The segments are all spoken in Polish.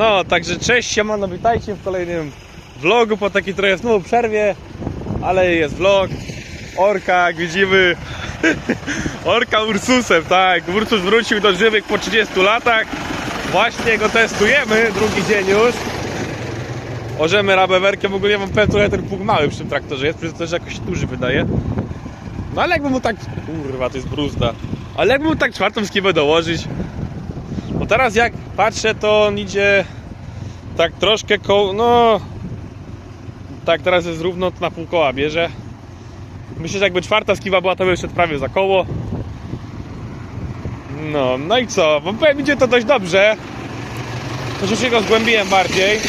No, także cześć, siemano, witajcie w kolejnym vlogu po takiej trochę znowu przerwie, ale jest vlog. Orka, jak widzimy, Orka Ursusem, tak, Ursus wrócił do żywych po 30 latach. Właśnie go testujemy, drugi dzień już. Orzemy rabewerkę, w ogóle ja mam pewien ten pług mały przy tym traktorze jest, przez to, że jakoś duży wydaje. No ale jakby mu tak, kurwa, to jest bruzda. Ale jakby mu tak czwartą skibę dołożyć, teraz jak patrzę, to on idzie tak troszkę koło, no tak teraz jest równo, na pół koła bierze. Myślę, że jakby czwarta skiwa była, to by szedł prawie za koło. No, no i co? Bo powiem, idzie to dość dobrze. Troszeczkę go zgłębiłem bardziej.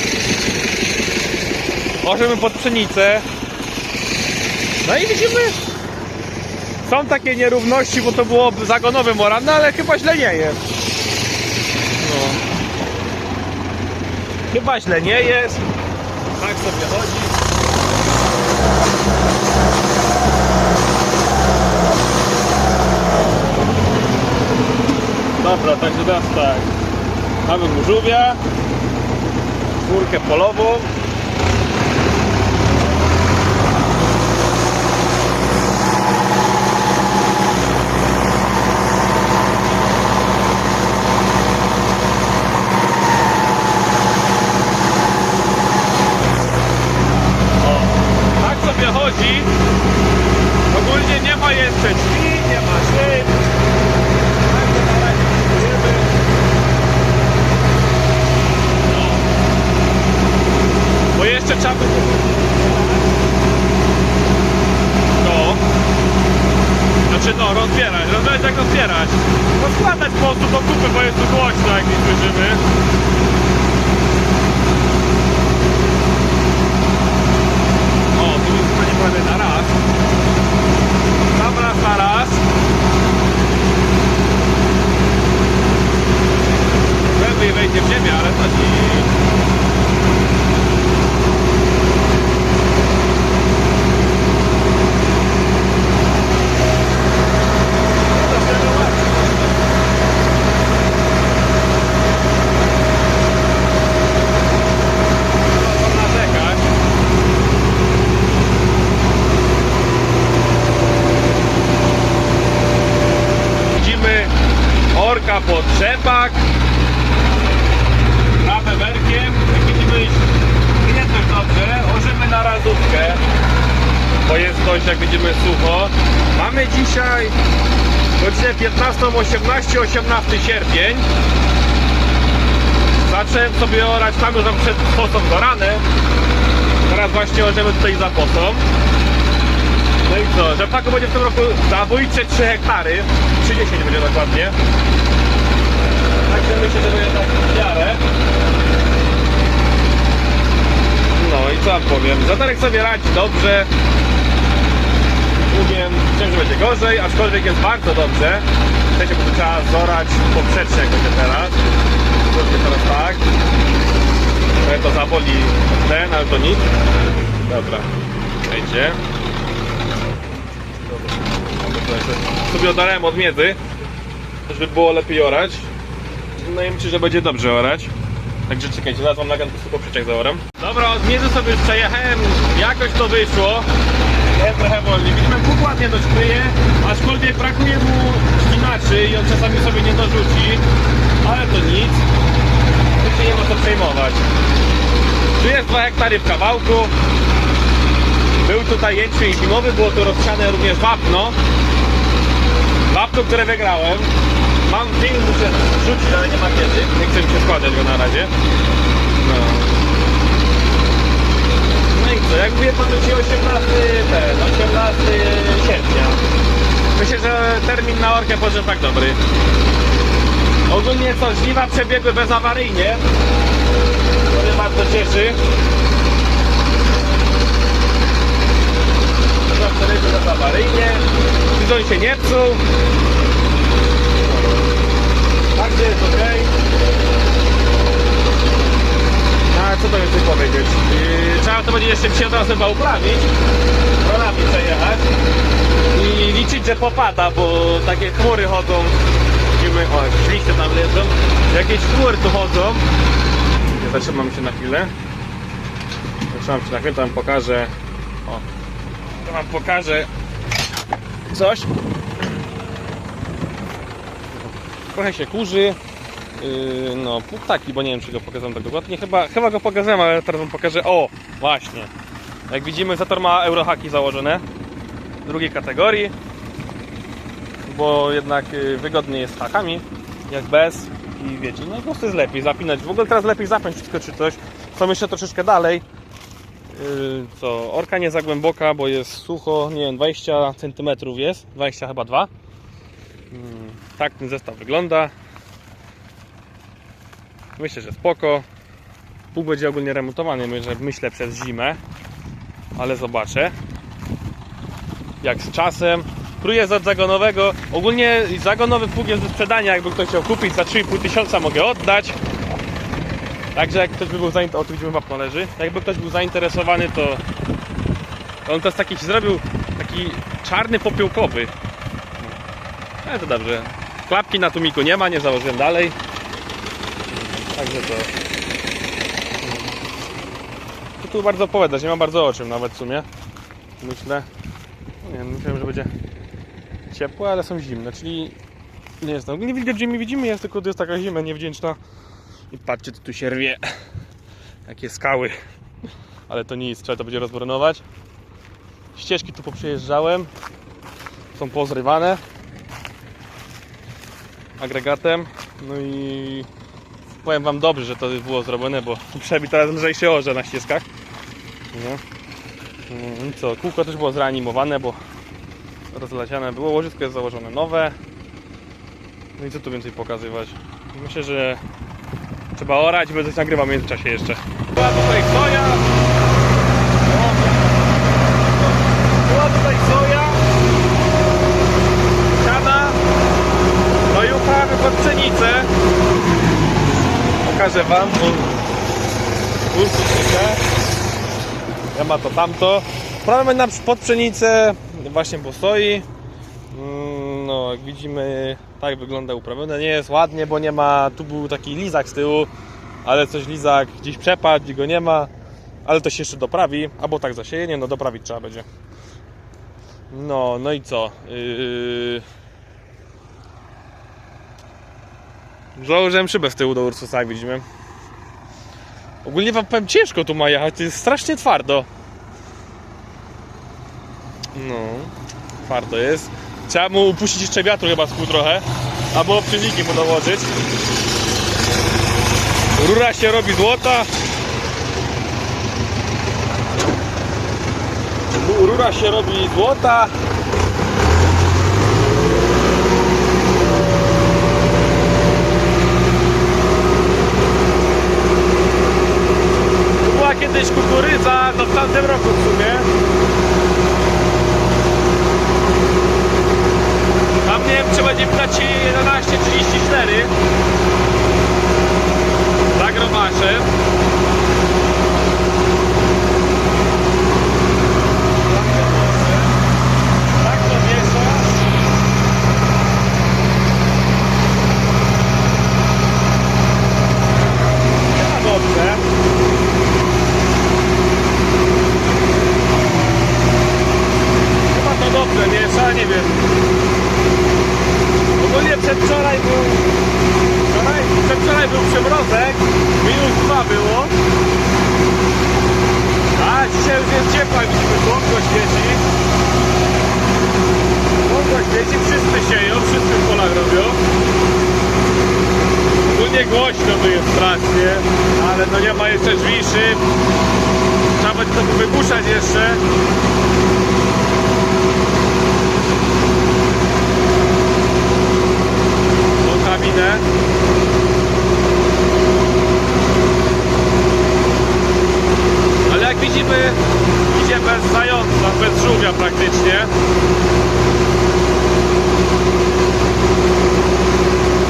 Możemy pod pszenicę. No i widzimy, są takie nierówności, bo to było zagonowe morane, ale chyba źle nie jest. Chyba źle nie jest. Tak sobie chodzi. Dobra, także teraz tak. Mamy murzówia, czwórkę polową. O, tak sobie chodzi. Ogólnie nie ma jeszcze drzwi, nie ma szyb. Także na razie testujemy. No. Bo jeszcze trzeba by... No. Znaczy no, rozbierać, rozbierać jak rozbierać. Rozkładać po prostu do kupy, bo jest tu głośno, jak nie słyszymy. O, tu jest panie prawie na raz. Tam raz na raz. Głębiej wejdzie w ziemię, ale to nic. Można narzekać. Widzimy orka po drzewach. Prawym werkiem. Widzimy, nie też dobrze. Orzymy na razówkę. Bo jest dość, jak widzimy, sucho. Mamy dzisiaj godzinę 15.18, 18 sierpień. Zacząłem sobie orać tam już przed posą dorane. Teraz właśnie orzymy tutaj za posą. No i co, rzepaku będzie w tym roku zabójcze 3 hektary, 30 będzie dokładnie. Także myślę, że będzie tak w miarę. No i co wam powiem, Zatarek sobie radzi dobrze. Mówiłem, że będzie gorzej, aczkolwiek jest bardzo dobrze. W sensie, bo trzeba zorać poprzecznie jak będzie teraz. Zrobię teraz tak. Trochę to zaboli ten, ale to nic. Dobra, wejdzie. Sobie odarałem od miedzy, żeby było lepiej orać. No i myślę, że będzie dobrze orać. Także czekajcie, zaraz wam nagram po prostu poprzeczek zaoram. Dobra, od miedzy sobie już przejechałem, jakoś to wyszło. Jest trochę wolniej. Widzimy, Bóg ładnie dość kryje, aczkolwiek brakuje mu inaczej i on czasami sobie nie dorzuci. Ale to nic. Tu się nie ma co przejmować. Tu jest 2 hektary w kawałku. Był tutaj jęczmień zimowy, było tu rozsiane również wapno. Wapno, które wygrałem. Mam film, muszę rzucić, ale nie ma kiedy. Nie chcę mi się składać go na razie. No. No i co, jak mówię, będzie 18, ten, 18 sierpnia. Myślę, że termin na orkę może tak dobry. Ogólnie co, żniwa przebiegły bezawaryjnie. To mnie bardzo cieszy. Zawsze ryby bezawaryjnie. Tyzoń się nie psuł. Także jest ok. No ale co to więcej powiedzieć? Yy, trzeba to będzie jeszcze dzisiaj od razu chyba uprawić. Rolami przejechać. I liczyć, że popada, bo takie chmury chodzą. Widzimy, o, jakieś liście tam leżą. Jakieś chmury tu chodzą. Zatrzymam się na chwilę. Zatrzymam się na chwilę, to wam pokażę. O, to wam pokażę coś. Trochę się kurzy. Yy, no, ptaki, bo nie wiem czy go pokazałem tak dokładnie. Chyba, chyba go pokazałem, ale teraz wam pokażę. O, właśnie. Jak widzimy, Zator ma eurohaki założone drugiej kategorii, bo jednak y, wygodniej jest z hakami, jak bez i wiecie, no po prostu jest lepiej zapinać. W ogóle teraz lepiej zapiąć wszystko czy coś. Są jeszcze troszeczkę dalej. Yy, co, orka nie za głęboka, bo jest sucho, nie wiem, 20 cm jest, 20 chyba 2. Yy, tak ten zestaw wygląda. Myślę, że spoko. Pół będzie ogólnie remontowany, myślę, przez zimę, ale zobaczę jak z czasem. Krój jest od zagonowego. Ogólnie zagonowy pług jest do sprzedania, jakby ktoś chciał kupić za 3,5 tysiąca mogę oddać. Także jak ktoś by był zainteresowany, o tu widzimy jakby ktoś był zainteresowany to on jest taki zrobił taki czarny popiołkowy. Ale to dobrze. Klapki na tumiku nie ma, nie założyłem dalej. Także to. Tu, bardzo opowiadać, nie ma bardzo o czym nawet w sumie. Myślę. No nie wiem, myślałem, że będzie ciepłe, ale są zimne, czyli nie jest no, nie mi widzimy, jest tylko to jest taka zima niewdzięczna. I patrzcie, tu się rwie. Jakie skały. Ale to nic, trzeba to będzie rozbronować. Ścieżki tu poprzejeżdżałem. Są pozrywane. Agregatem. No i powiem wam dobrze, że to było zrobione, bo przebi teraz lżejsze orze na ścieżkach. No. I co, kółko też było zreanimowane, bo rozleciane było, łożysko jest założone nowe. No i co tu więcej pokazywać? Myślę, że trzeba orać będę coś nagrywał w międzyczasie jeszcze. Była tutaj soja. Była tutaj soja. Siana. No i uprawę pod pszenicę. Pokażę wam, bo Ursusy ja ma to tamto. Prawie na pod pszenicę właśnie po soi. No, jak widzimy, tak wygląda uprawione. Nie jest ładnie, bo nie ma. Tu był taki lizak z tyłu, ale coś lizak gdzieś przepadł, gdzie go nie ma. Ale to się jeszcze doprawi, albo tak zasieje, nie no doprawić trzeba będzie. No, no i co? Yy... Założyłem szybę z tyłu do Ursusa, jak widzimy. Ogólnie wam powiem, ciężko tu ma jechać, to jest strasznie twardo. No, twardo jest. Trzeba mu upuścić jeszcze wiatru chyba z kół trochę, albo obciążniki mu dołożyć. Rura się robi złota. Ru- Rura się robi złota. Była kiedyś kukurydza, to w tamtym roku w sumie. Tam nie wiem, czy będzie widać 11.34 za grobaszem. Tak to wiesza. Chyba dobrze. Chyba to dobrze miesza, nie wiem. Ogólnie przedwczoraj był. Wczoraj, przedwczoraj był przymrozek, minus 2 było. A dzisiaj już jest ciepło, jak widzimy, słonko świeci. Słonko świeci, wszyscy sieją, wszyscy w polach robią. Ogólnie głośno tu jest strasznie, ale no nie ma jeszcze drzwi, szyb. Trzeba będzie to wygłuszać jeszcze. tą kabinę. Ale jak widzimy, idzie bez zająca, bez żółwia praktycznie.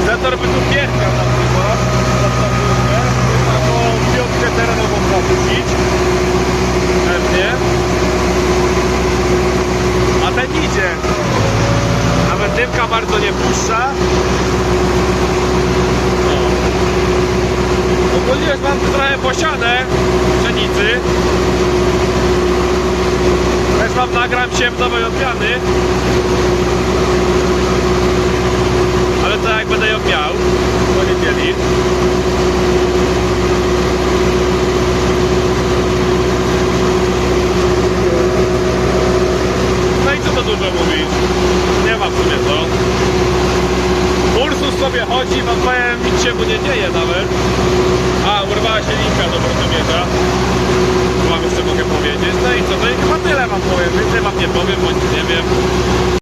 Zator by tu pierdział na przykład. Taką piątkę terenową zapuścić. Pewnie. A ten idzie. Nawet dymka bardzo nie puszcza. No. Mam trochę posiane pszenicy. Też wam nagram ciemnowej odmiany. Ale to jak będę ją miał, to nie mieli. No i co to dużo mówić? Nie ma w sumie. Ursus sobie chodzi, wam powiem, nic się mu nie dzieje nawet. A, urwała się linka do portowierza. Co wam jeszcze mogę powiedzieć? No i co, no i chyba tyle wam powiem, więcej wam nie powiem, bądź nie wiem.